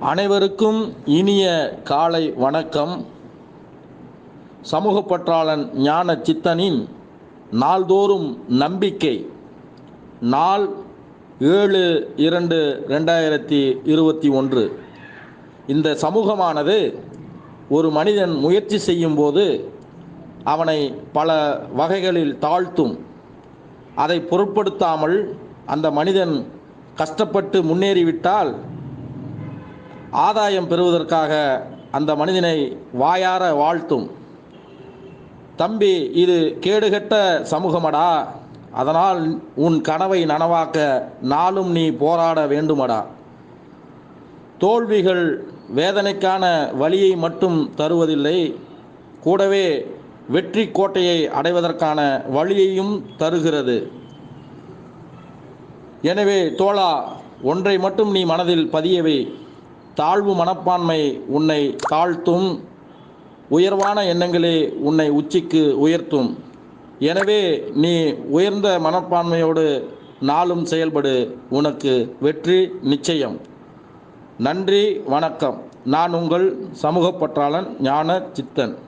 அனைவருக்கும் இனிய காலை வணக்கம். சமூக பற்றாளன் ஞான சித்தனின் நாள்தோறும் நம்பிக்கை. நாள் ஏழு இரண்டு ரெண்டாயிரத்தி இருபத்தி ஒன்று. இந்த சமூகமானது ஒரு மனிதன் முயற்சி செய்யும்போது அவனை பல வகைகளில் தாழ்த்தும். அதை பொருட்படுத்தாமல் அந்த மனிதன் கஷ்டப்பட்டு முன்னேறிவிட்டால் ஆதாயம் பெறுவதற்காக அந்த மனிதனை வாயார வாழ்த்தும். தம்பி இது கேடுகட்ட சமூகமடா. அதனால் உன் கனவை நனவாக்க நாளும் நீ போராட வேண்டுமடா. தோல்விகள் வேதனைக்கான வழியை மட்டும் தருவதில்லை. கூடவே வெற்றி கோட்டையை அடைவதற்கான வழியையும் தருகிறது. எனவே தோழா ஒன்றை மட்டும் நீ மனதில் பதியவை. தாழ்வு மனப்பான்மை உன்னை தாழ்த்தும். உயர்வான எண்ணங்களே உன்னை உச்சிக்கு உயர்த்தும். எனவே நீ உயர்ந்த மனப்பான்மையோடு நாளும் செயல்படு. உனக்கு வெற்றி நிச்சயம். நன்றி வணக்கம். நான் உங்கள் சமூக பற்றாளன் ஞான சித்தன்